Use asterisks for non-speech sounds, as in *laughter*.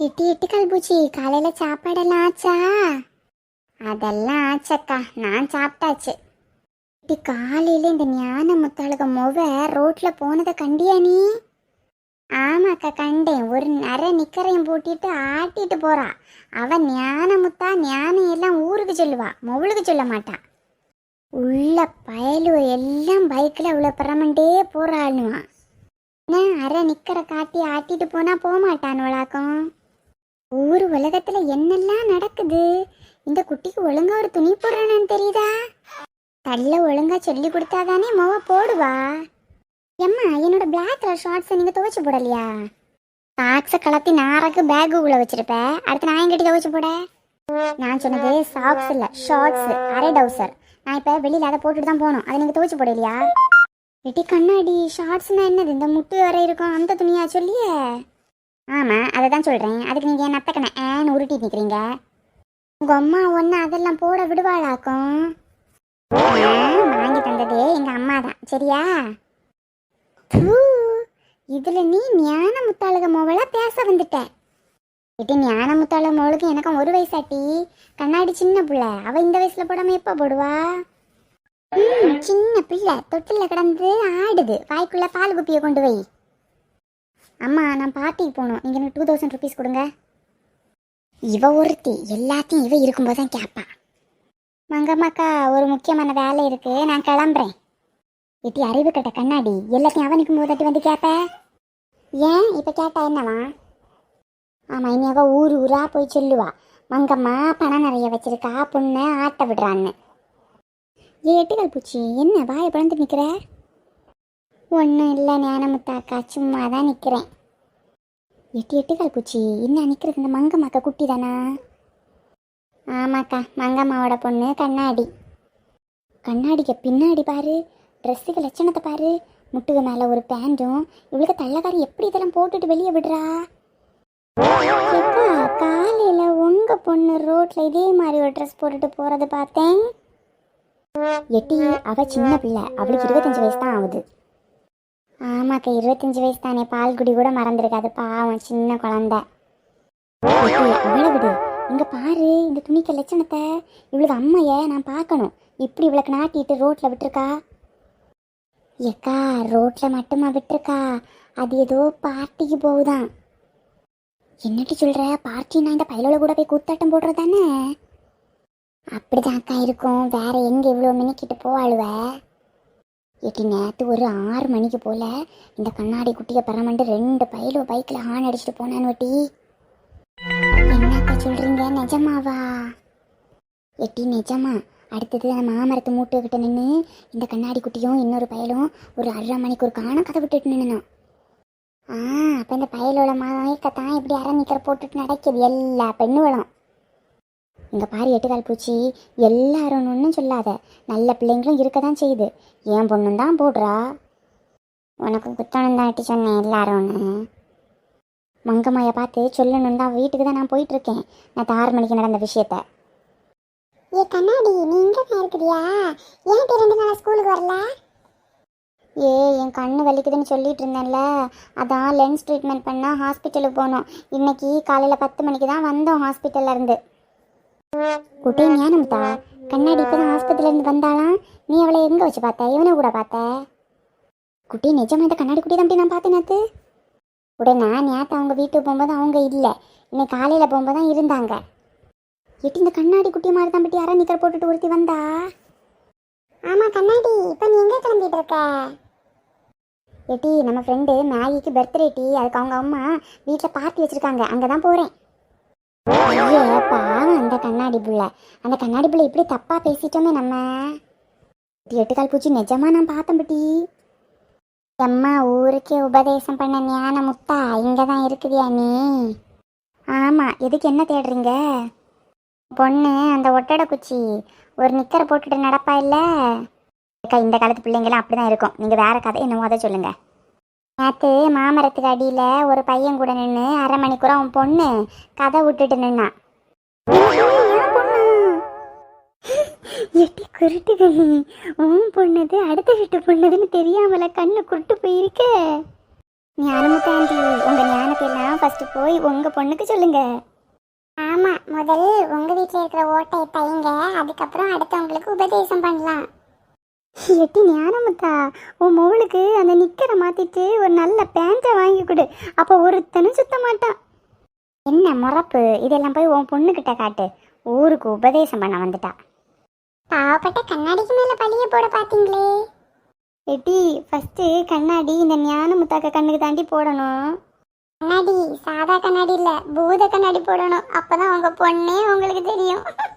எட்டி எட்டு கல்பூச்சி காலையில சாப்பாடெல்லாம் ஆச்சா? அதெல்லாம் ஆச்சக்கா நான் சாப்பிட்டாச்சு. எட்டி காலையில இந்த ஞான முத்தாளுக முவ ரோட்ல போனதை கண்டியா நீ? ஆமாக்கா கண்டேன். ஒரு நரை நிக்கரையும் பூட்டிட்டு ஆட்டிட்டு போறா. அவ ஞான முத்தா ஞானம் எல்லாம் ஊருக்கு சொல்லுவா. மொவளுக்கு சொல்ல மாட்டா. உள்ள பயலுவ எல்லாம் பைக்கில் அவ்வளோ பிரமண்டே போறாளுவான் அரை நிக்கரை காட்டி ஆட்டிட்டு போனா போக மாட்டானுவளாக்கும் ஊர் உலகத்துல என்னெல்லாம் நடக்குது? இந்த குட்டிக்கு ஒழுங்கா ஒரு துணி போடுறானு தெரியுதா? தள்ள ஒழுங்கா சொல்லி கொடுத்தாதானே மொவ போடுவா? எம்மா என்னோட பிளாக் கலர் ஷார்ட்ஸை நீங்க துவைச்சு போடலையா? சாக்ஸை கலத்தி நாரக்கு உள்ள வச்சிருப்ப. அடுத்து நான் எங்கிட்ட துவைச்சு போட? நான் சொன்னது சாக்ஸ் இல்ல ஷார்ட்ஸ் அரை டவுசர் நான் இப்ப வெளியில அதை போட்டுட்டு தான் போகணும். அதை நீங்க துவைச்சு போடலையா? வெட்டி கண்ணாடி ஷார்ட்ஸ்னா என்னது? இந்த முட்டு வரை இருக்கும் அந்த துணியா சொல்லியே? ஆமாம் அதை தான் சொல்கிறேன் அதுக்கு நீங்கள் என் நத்தக்கண்ண ஏன்னு உருட்டிட்டு நிற்கிறீங்க உங்கள் அம்மா ஒன்று அதெல்லாம் போட விடுவாளாக்கும்? வாங்கி தந்தது எங்கள் அம்மா தான் சரியா இதில் நீ ஞான முத்தாளுக மோவலாக பேச வந்துட்ட. இது ஞான முத்தாள மோளுக்கு எனக்கும் ஒரு வயசாட்டி. கண்ணாடி சின்ன பிள்ளை. அவள் இந்த வயசில் போடாமல் எப்போ போடுவா? ம், சின்ன பிள்ளை. தொட்டில கிடந்து ஆடுது. வாய்க்குள்ளே பால் குப்பியை கொண்டு வை அம்மா நான் பார்ட்டிக்கு போகணும். நீங்கள் எனக்கு டூ தௌசண்ட் ருபீஸ் கொடுங்க. இவ ஒருத்தி எல்லாத்தையும் இவ இருக்கும்போது தான் கேட்பா மங்கம்மாக்கா ஒரு முக்கியமான வேலை இருக்கு. நான் கிளம்புறேன். இட்டி அறிவு கட்ட கண்ணாடி எல்லாத்தையும் அவனுக்கும் போதாட்டி வந்து கேட்ப ஏன்? இப்போ கேட்டா என்னவா? ஆமாம் இனி அவள் ஊர் ஊரா போய் சொல்லுவா. மங்கம்மா பணம் நிறைய வச்சிருக்கா பொண்ணை ஆட்ட விடுறான்னு. ஏ எட்டுகள் பூச்சி என்ன வாயை பிளந்து நிற்கிற ஒன்றும் இல்லை ஞானமுத்தாக்கா சும்மா தான் நிற்கிறேன் எட்டு எட்டுகள் பூச்சி. என்ன நிற்கிறது இந்த மங்கம்மாக்கா குட்டி தானா ஆமாக்கா மங்கம்மாவோட பொண்ணு கண்ணாடி. கண்ணாடிக்கு பின்னாடி பாரு. ட்ரெஸ்ஸுக்கு லட்சணத்தை பாரு. முட்டுக்கு மேலே ஒரு பேண்ட்டும். இவளுக்கு தள்ளக்காரி எப்படி இதெல்லாம் போட்டுட்டு வெளியே விடுறா? எப்பா காலையில் உங்கள் பொண்ணு ரோட்டில் இதே மாதிரி ஒரு ட்ரெஸ் போட்டுட்டு போகிறத பார்த்தேன். எட்டி அவள் சின்ன பிள்ளை. அவளுக்கு இருபத்தஞ்சு வயசு தான் ஆகுது. ஆமாக்கா இருபத்தஞ்சி வயசு தானே பால் குடி கூட மறந்துருக்காது. பாவம் சின்ன குழந்தை. எட்டி, விடு பாரு இந்த துணிக்க லட்சணத்தை. இவ்வளவு அம்மையை நான் பார்க்கணும். இப்படி இவ்வளோக்கு நாட்டிட்டு ரோட்டில் விட்டுருக்கா? ஏக்கா ரோட்டில் மட்டுமா விட்டுருக்கா? அது ஏதோ பார்ட்டிக்கு போகுதான். என்னட்டு சொல்கிற பார்ட்டினா இந்த பயலோட கூட போய் கூத்தாட்டம் போடுறது தானே? அப்படிதான் அக்கா இருக்கும். வேற எங்கே இவ்வளோ மினிக்கிட்டு போவாளுவ? எட்டி நேற்று ஒரு ஆறு மணிக்கு போல். இந்த கண்ணாடி குட்டியை பரமண்டு ரெண்டு பயிலோ பைக்கில் ஹார்ன் அடிச்சுட்டு போனான்னு வட்டி என்னக்கா சொல்கிறீங்க நிஜமாவா? எட்டி நிஜமா. அடுத்தது அந்த மாமரத்து மூட்டுக்கிட்ட நின்று இந்த கண்ணாடி குட்டியும் இன்னொரு பயலும் ஒரு அரை மணிக்கு ஒரு காணம் கதை விட்டுட்டு நின்னோம் ஆ அப்போ இந்த பயலோட மயக்கத்தான் இப்படி அரை நிக்கிற போட்டுட்டு நடக்குது எல்லா பெண்ணுகளும். இங்க பாரு எட்டுக்கால் பூச்சி. எல்லாரும் ஒன்றும் சொல்லாத. நல்ல பிள்ளைங்களும் இருக்க தான் செய்யுது. என் பொண்ணும் தான் போடுறா. உனக்கு குத்தணும் தான் எட்டி சொன்னேன் எல்லாரும்னு மங்கம்மாயை பார்த்து சொல்லணும் தான் வீட்டுக்கு தான் நான் போயிட்டு இருக்கேன் நான் ஆறு மணிக்கு நடந்த விஷயத்த. ஏ கண்ணாடி நீ இங்கே தான் இருக்கிறியா? ஏன் ரெண்டு நாள் ஸ்கூலுக்கு வரல? ஏ என் கண்ணு வலிக்குதுன்னு சொல்லிட்டு இருந்தேன்ல. அதான் லென்ஸ் ட்ரீட்மெண்ட் பண்ண ஹாஸ்பிட்டலுக்கு போனோம். இன்னைக்கு காலையில் பத்து மணிக்கு தான் வந்தோம் ஹாஸ்பிட்டல்ல இருந்து. குட்டி ஞானமுத்தா கண்ணாடி இப்பதான் ஆஸ்பத்திரில இருந்து வந்தாலாம் நீ அவளை எங்க வச்சு பார்த்த? இவனை கூட பார்த்த? குட்டி நிஜமா இந்த கண்ணாடி குட்டி தம்பி நான் பார்த்தேன் நேத்து? உடனே நேற்று அவங்க வீட்டுக்கு போகும்போது அவங்க இல்லை. இன்னைக்கு காலையில் போகும்போது தான் இருந்தாங்க. எட்டி இந்த கண்ணாடி குட்டி மாதிரி தான் பட்டி அரை நிக்கர் போட்டுட்டு ஒருத்தி வந்தா? ஆமா கண்ணாடி. இப்போ நீ எங்க கிளம்பிட்டு இருக்க? எட்டி நம்ம ஃப்ரெண்டு மேகிக்கு பர்த்டே டீ அதுக்கு அவங்க அம்மா வீட்டில் பார்ட்டி வச்சிருக்காங்க. அங்கே தான் போகிறேன் ஐயோ அந்த கண்ணாடி புள்ள. அந்த கண்ணாடி புள்ள இப்படி தப்பா பேசிட்டோமே நம்ம. எட்டுக்கால் பூச்சி நிஜமா நான் பார்த்தேன் பட்டி. எம்மா ஊருக்கே உபதேசம் பண்ண ஞான முத்தா இங்கதான் இருக்குதியா நீ? ஆமா எதுக்கு என்ன தேடுறீங்க? பொண்ணு அந்த ஒட்டடை குச்சி. ஒரு நிக்கரை போட்டுட்டு நடப்பா இல்ல? அக்கா, இந்த காலத்து பிள்ளைங்களாம் அப்படிதான் இருக்கும். நீங்க வேற கதை என்னமோ அதை சொல்லுங்க. நேற்று மாமரத்துக்கு அடியில் ஒரு பையன் கூட நின்று அரை மணிக்கூர் உன் பொண்ணு கதை விட்டுட்டு நின்னான். எட்டி குருட்டுது. உன் பொண்ணுது அடுத்த வீட்டு பொண்ணுதுன்னு தெரியாமல கண்ணு குருட்டு போயிருக்க. ஞானமுத்தாண்டி உங்க ஞானத்தை எல்லாம் ஃபர்ஸ்ட் போய் உங்க பொண்ணுக்கு சொல்லுங்க. ஆமா முதல் உங்க வீட்டுல இருக்கிற ஓட்டையை தைங்க அதுக்கப்புறம் அடுத்தவங்களுக்கு உபதேசம் பண்ணலாம். எட்டி ஞானமுத்தா உன் மவளுக்கு அந்த நிக்கரை மாத்திட்டு ஒரு நல்ல பேண்டை வாங்கி கொடு. அப்போ ஒருத்தனும் சுத்த மாட்டான். என்ன முறப்பு? இதெல்லாம் போய் உன் பொண்ணுகிட்ட காட்டு. ஊருக்கு உபதேசம் பண்ண வந்துட்டா. பாவப்பட்ட கண்ணாடிக்கு மேல பழிய போட பாத்தீங்களே. எட்டி ஃபர்ஸ்ட் கண்ணாடி இந்த ஞானமுத்தாக்க கண்ணுக்கு தாண்டி போடணும். கண்ணாடி சாதா கண்ணாடி இல்ல பூத கண்ணாடி போடணும். அப்பதான் உங்க பொண்ணே உங்களுக்கு தெரியும். *laughs*